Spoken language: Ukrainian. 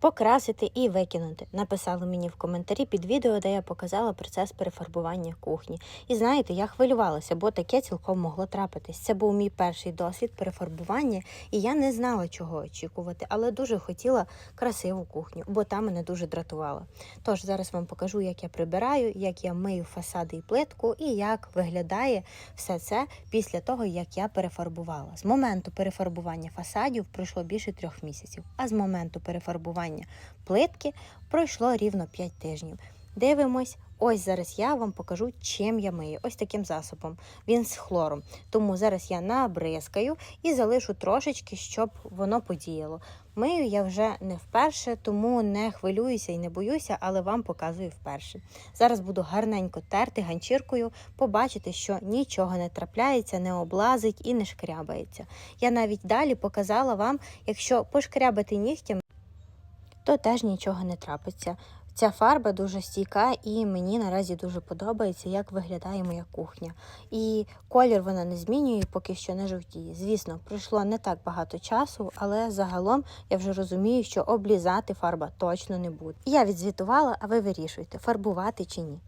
покрасити і викинути. Написали мені в коментарі під відео, де я показала процес перефарбування кухні. І знаєте, я хвилювалася, бо таке цілком могло трапитись. Це був мій перший досвід перефарбування, і я не знала, чого очікувати, але дуже хотіла красиву кухню, бо та мене дуже дратувала. Тож зараз вам покажу, як я прибираю, як я мию фасади і плитку, і як виглядає все це після того, як я перефарбувала. З моменту перефарбування фасадів пройшло більше трьох місяців, а з моменту перефарбування плитки пройшло рівно 5 тижнів. Дивимось, ось зараз я вам покажу, чим я мию. Ось таким засобом. Він з хлором. Тому зараз я набризкаю і залишу трошечки, щоб воно подіяло. Мию я вже не вперше, тому не хвилююся і не боюся, але вам показую вперше. Зараз буду гарненько терти ганчіркою, побачите, що нічого не трапляється, не облазить і не шкрябається. Я навіть далі показала вам, якщо пошкрябати нігтям, то теж нічого не трапиться. Ця фарба дуже стійка і мені наразі дуже подобається, як виглядає моя кухня. І колір вона не змінює, поки що не жовтіє. Звісно, пройшло не так багато часу, але загалом я вже розумію, що облізати фарба точно не буде. Я відзвітувала, а ви вирішуйте, фарбувати чи ні.